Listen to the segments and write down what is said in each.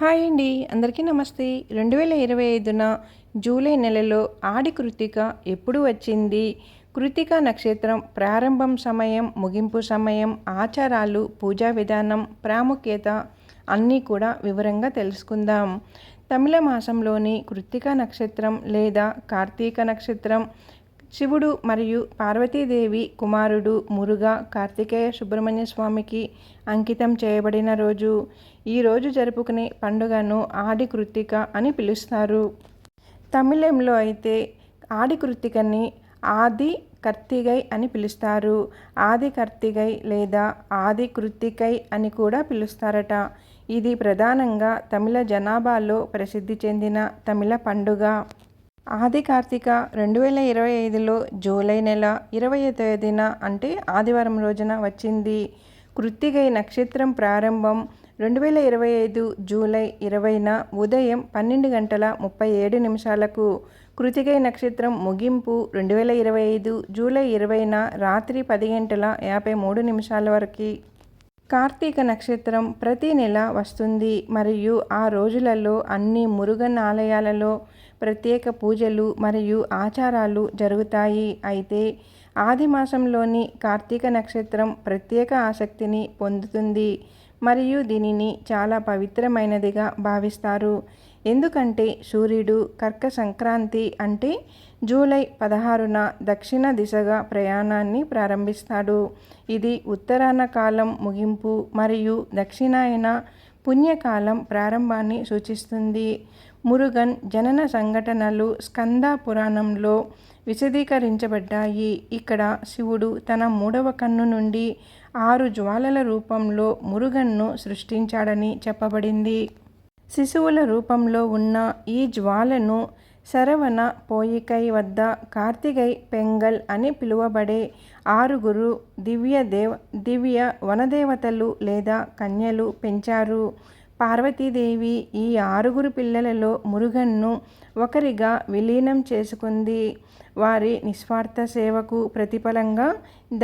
Hi అండి. అందరికీ నమస్తే. రెండు వేల ఇరవై ఐదున జూలై నెలలో ఆడి కృతిక ఎప్పుడు వచ్చింది? కృతిక నక్షత్రం ప్రారంభం సమయం ముగింపు సమయం ఆచారాలు పూజా విధానం ప్రాముఖ్యత అన్నీ కూడా వివరంగా తెలుసుకుందాం. తమిళ మాసంలోని కృతిక నక్షత్రం లేదా కార్తీక నక్షత్రం శివుడు మరియు పార్వతీదేవి కుమారుడు మురుగా కార్తికేయ సుబ్రహ్మణ్య స్వామికి అంకితం చేయబడిన రోజు. ఈరోజు జరుపుకునే పండుగను ఆడి కృత్తిక అని పిలుస్తారు. తమిళంలో అయితే ఆడి కృత్తికని ఆది కర్తిగై అని పిలుస్తారు. ఆది కర్తిగై లేదా ఆది కృత్తికై అని కూడా పిలుస్తారట. ఇది ప్రధానంగా తమిళ జనాభాలో ప్రసిద్ధి చెందిన తమిళ పండుగ. ఆది కార్తీక రెండు వేల ఇరవై ఐదులో జూలై నెల ఇరవై తేదీన అంటే ఆదివారం రోజున వచ్చింది. కృత్తికై నక్షత్రం ప్రారంభం రెండు వేల ఇరవై ఐదు జూలై ఇరవైన ఉదయం పన్నెండు గంటల ముప్పై ఏడు నిమిషాలకు కృతికై నక్షత్రం ముగింపు రెండు వేల ఇరవై ఐదు జూలై ఇరవైన రాత్రి పది గంటల యాభై మూడు నిమిషాల వరకు. కార్తీక నక్షత్రం ప్రతి నెల వస్తుంది. మరియు ఆ రోజులలో అన్ని మురుగన్ ఆలయాలలో ప్రత్యేక పూజలు మరియు ఆచారాలు జరుగుతాయి. అయితే ఆది మాసంలోని కార్తీక నక్షత్రం ప్రత్యేక ఆసక్తిని పొందుతుంది. మరియు దీనిని చాలా పవిత్రమైనదిగా భావిస్తారు. ఎందుకంటే సూర్యుడు కర్క సంక్రాంతి అంటే జూలై పదహారున దక్షిణ దిశగా ప్రయాణాన్ని ప్రారంభిస్తాడు. ఇది ఉత్తరాన కాలం ముగింపు మరియు దక్షిణాయన పుణ్యకాలం ప్రారంభాన్ని సూచిస్తుంది. మురుగన్ జనన సంఘటనలు స్కంద పురాణంలో విశదీకరించబడ్డాయి. ఇక్కడ శివుడు తన మూడవ కన్ను నుండి ఆరు జ్వాలల రూపంలో మురుగన్ను సృష్టించాడని చెప్పబడింది. శిశువుల రూపంలో ఉన్న ఈ జ్వాలను శరవణ పోయికై వద్ద కార్తికై పెంగల్ అని పిలువబడే ఆరుగురు దివ్య దేవ దివ్య వనదేవతలు లేదా కన్యలు పెంచారు. పార్వతీదేవి ఈ ఆరుగురు పిల్లలలో మురుగన్ను ఒకరిగా విలీనం చేసుకుంది. వారి నిస్వార్థ సేవకు ప్రతిఫలంగా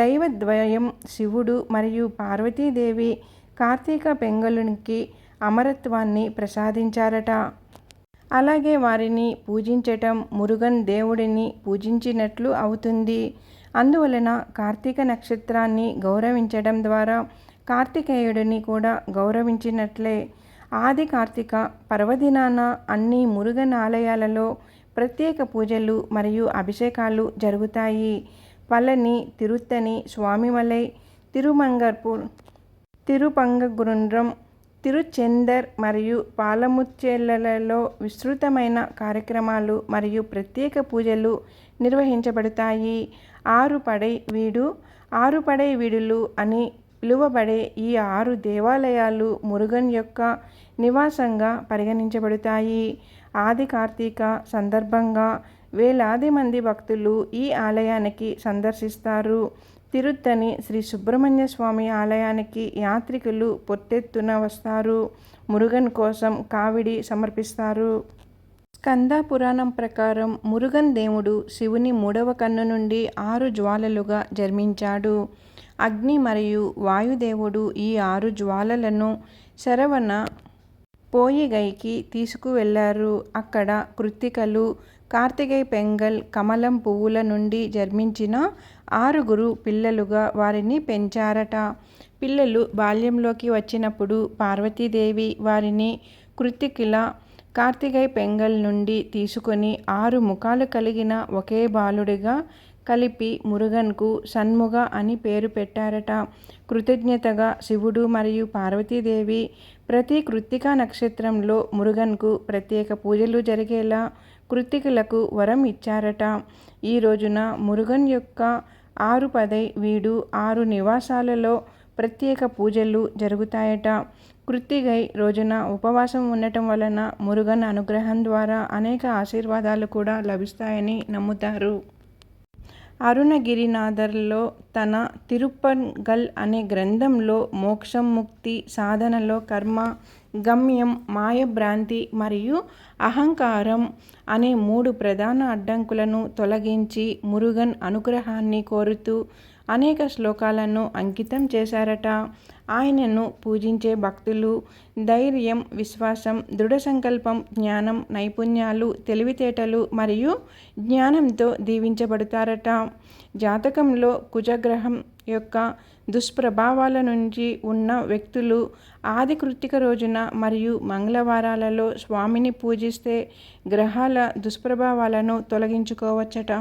దైవద్వయం శివుడు మరియు పార్వతీదేవి కార్తీక పెంగళునికి అమరత్వాన్ని ప్రసాదించారట. అలాగే వారిని పూజించటం మురుగన్ దేవుడిని పూజించినట్లు అవుతుంది. అందువలన కార్తీక నక్షత్రాన్ని గౌరవించడం ద్వారా కార్తికేయుడిని కూడా గౌరవించినట్లే. ఆది కార్తీక పర్వదినాన అన్ని మురుగన్ ఆలయాలలో ప్రత్యేక పూజలు మరియు అభిషేకాలు జరుగుతాయి. పళని తిరుత్తని స్వామిమలై తిరుమంగర్పూర్ తిరుపంగగుండ్రం తిరుచెందర్ మరియు పాలముచ్చేళ్ళలో విస్తృతమైన కార్యక్రమాలు మరియు ప్రత్యేక పూజలు నిర్వహించబడతాయి. ఆరు పడై వీడు ఆరు పడై వీడులు అని పిలువబడే ఈ ఆరు దేవాలయాలు మురుగన్ యొక్క నివాసంగా పరిగణించబడతాయి. ఆది కార్తీక సందర్భంగా వేలాది మంది భక్తులు ఈ ఆలయానికి సందర్శిస్తారు. తిరుత్తని శ్రీ సుబ్రహ్మణ్య స్వామి ఆలయానికి యాత్రికులు పొట్టెత్తున వస్తారు. మురుగన్ కోసం కావిడి సమర్పిస్తారు. స్కంద పురాణం ప్రకారం మురుగన్ దేవుడు శివుని మూడవ కన్ను నుండి ఆరు జ్వాలలుగా జన్మించాడు. అగ్ని మరియు వాయుదేవుడు ఈ ఆరు జ్వాలలను శరవణ పోయిగైకి తీసుకువెళ్ళారు. అక్కడ కృత్తికలు కార్తికై పెంగల్ కమలం పువ్వుల నుండి జన్మించిన ఆరుగురు పిల్లలుగా వారిని పెంచారట. పిల్లలు బాల్యంలోకి వచ్చినప్పుడు పార్వతీదేవి వారిని కృత్తికిల కార్తికై పెంగల్ నుండి తీసుకొని ఆరు ముఖాలు కలిగిన ఒకే బాలుడిగా కలిపి మురుగన్కు షణ్ముగ అని పేరు పెట్టారట. కృతజ్ఞతగా శివుడు మరియు పార్వతీదేవి ప్రతి కృత్తికా నక్షత్రంలో మురుగన్కు ప్రత్యేక పూజలు జరిగేలా కృత్తికులకు వరం ఇచ్చారట. ఈ రోజున మురుగన్ యొక్క ఆరు పదై వీడు ఆరు నివాసాలలో ప్రత్యేక పూజలు జరుగుతాయట. కృత్తిగై రోజున ఉపవాసం ఉండటం వలన మురుగన్ అనుగ్రహం ద్వారా అనేక ఆశీర్వాదాలు కూడా లభిస్తాయని నమ్ముతారు. అరుణగిరినాథర్లో తన తిరుప్పంగల్ అనే గ్రంథంలో మోక్షం ముక్తి సాధనలో కర్మ గమ్యం మాయభ్రాంతి మరియు అహంకారం అనే మూడు ప్రధాన అడ్డంకులను తొలగించి మురుగన్ అనుగ్రహాన్ని కోరుతూ అనేక శ్లోకాలను అంకితం చేశారట. ఆయనను పూజించే భక్తులు ధైర్యం విశ్వాసం దృఢ సంకల్పం జ్ఞానం నైపుణ్యాలు తెలివితేటలు మరియు జ్ఞానంతో దీవించబడతారట. జాతకంలో కుజగ్రహం యొక్క దుష్ప్రభావాల నుంచి ఉన్న వ్యక్తులు ఆది కృత్తిక రోజున మరియు మంగళవారాలలో స్వామిని పూజిస్తే గ్రహాల దుష్ప్రభావాలను తొలగించుకోవచ్చట.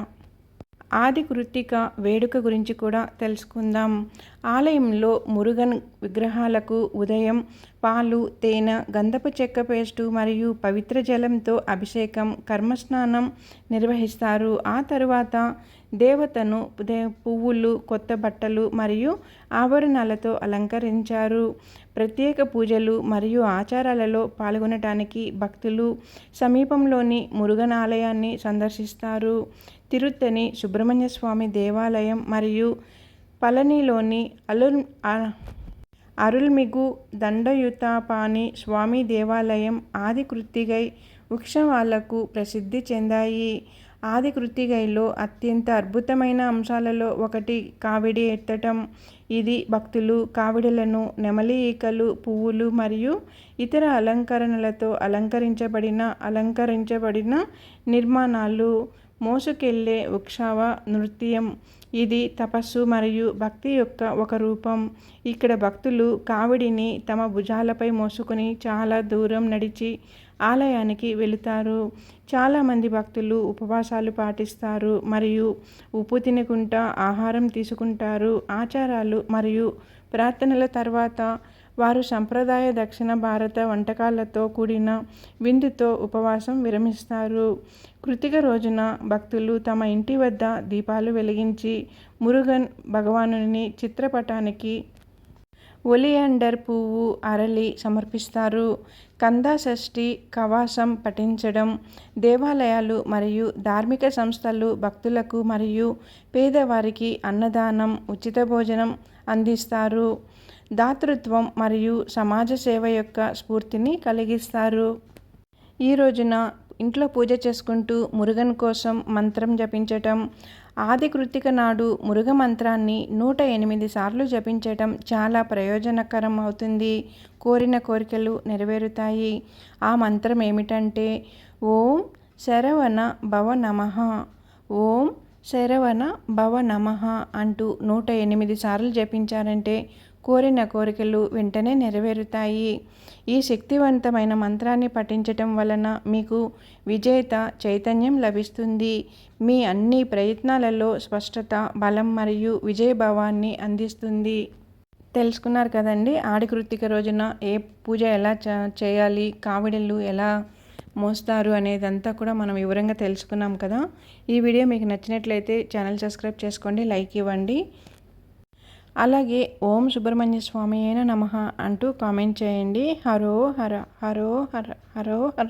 ఆది కృత్తిక వేడుక గురించి కూడా తెలుసుకుందాం. ఆలయంలో మురుగన్ విగ్రహాలకు ఉదయం పాలు తేనె గంధపు చెక్క పేస్టు మరియు పవిత్ర జలంతో అభిషేకం కర్మస్నానం నిర్వహిస్తారు. ఆ తరువాత దేవతను పువ్వులు కొత్త బట్టలు మరియు ఆభరణాలతో అలంకరించారు. ప్రత్యేక పూజలు మరియు ఆచారాలలో పాల్గొనటానికి భక్తులు సమీపంలోని మురుగన్ ఆలయాన్ని సందర్శిస్తారు. తిరుత్తని సుబ్రహ్మణ్య స్వామి దేవాలయం మరియు పళనిలోని అలుల్ అరుల్మిగు దండయుతాపాని స్వామి దేవాలయం ఆది కృత్తిగై ఉత్సవాలకు ప్రసిద్ధి చెందాయి. ఆది కృత్తిగైలో అత్యంత అద్భుతమైన అంశాలలో ఒకటి కావిడి ఎత్తటం. ఇది భక్తులు కావిడులను నెమలి ఈకలు పువ్వులు మరియు ఇతర అలంకరణలతో అలంకరించబడిన అలంకరించబడిన నిర్మాణాలు. మోసుకెళ్ళే ఉక్షావ నృత్యం. ఇది తపస్సు మరియు భక్తి యొక్క ఒక రూపం. ఇక్కడ భక్తులు కావిడిని తమ భుజాలపై మోసుకొని చాలా దూరం నడిచి ఆలయానికి వెళుతారు. చాలామంది భక్తులు ఉపవాసాలు పాటిస్తారు మరియు ఉప్పు తినకుండా ఆహారం తీసుకుంటారు. ఆచారాలు మరియు ప్రార్థనల తర్వాత వారు సంప్రదాయ దక్షిణ భారత వంటకాలతో కూడిన విందుతో ఉపవాసం విరమిస్తారు. కృతిక రోజున భక్తులు తమ ఇంటి వద్ద దీపాలు వెలిగించి మురుగన్ భగవానుని చిత్రపటానికి ఒలియాండర్ పువ్వు అరలి సమర్పిస్తారు. కందా షష్ఠి కవాసం పఠించడం దేవాలయాలు మరియు ధార్మిక సంస్థలు భక్తులకు మరియు పేదవారికి అన్నదానం ఉచిత భోజనం అందిస్తారు. దాతృత్వం మరియు సమాజ సేవ యొక్క స్ఫూర్తిని కలిగిస్తారు. ఈ రోజున ఇంట్లో పూజ చేసుకుంటూ మురుగన్ కోసం మంత్రం జపించటం ఆది కృతిక నాడు మురుగ మంత్రాన్ని నూట ఎనిమిది సార్లు జపించటం చాలా ప్రయోజనకరం అవుతుంది. కోరిన కోరికలు నెరవేరుతాయి. ఆ మంత్రం ఏమిటంటే ఓం శరవణ భవ నమ ఓం శరవణ భవ నమ అంటూ నూట ఎనిమిది సార్లు జపించారంటే కోరిన కోరికలు వెంటనే నెరవేరుతాయి. ఈ శక్తివంతమైన మంత్రాన్ని పఠించటం వలన మీకు విజేత చైతన్యం లభిస్తుంది. మీ అన్ని ప్రయత్నాలలో స్పష్టత బలం మరియు విజయభావాన్ని అందిస్తుంది. తెలుసుకున్నారు కదండి? ఆడికృత్తిక రోజున ఏ పూజ ఎలా చేయాలి? కావిడలు ఎలా మోస్తారు అనేదంతా కూడా మనం వివరంగా తెలుసుకున్నాం కదా. ఈ వీడియో మీకు నచ్చినట్లయితే ఛానల్ సబ్స్క్రైబ్ చేసుకోండి లైక్ ఇవ్వండి. అలాగే ఓం సుబ్రహ్మణ్య స్వామి అయిన నమ అంటూ కామెంట్ చేయండి. హరో హర హరో హర హరో హర.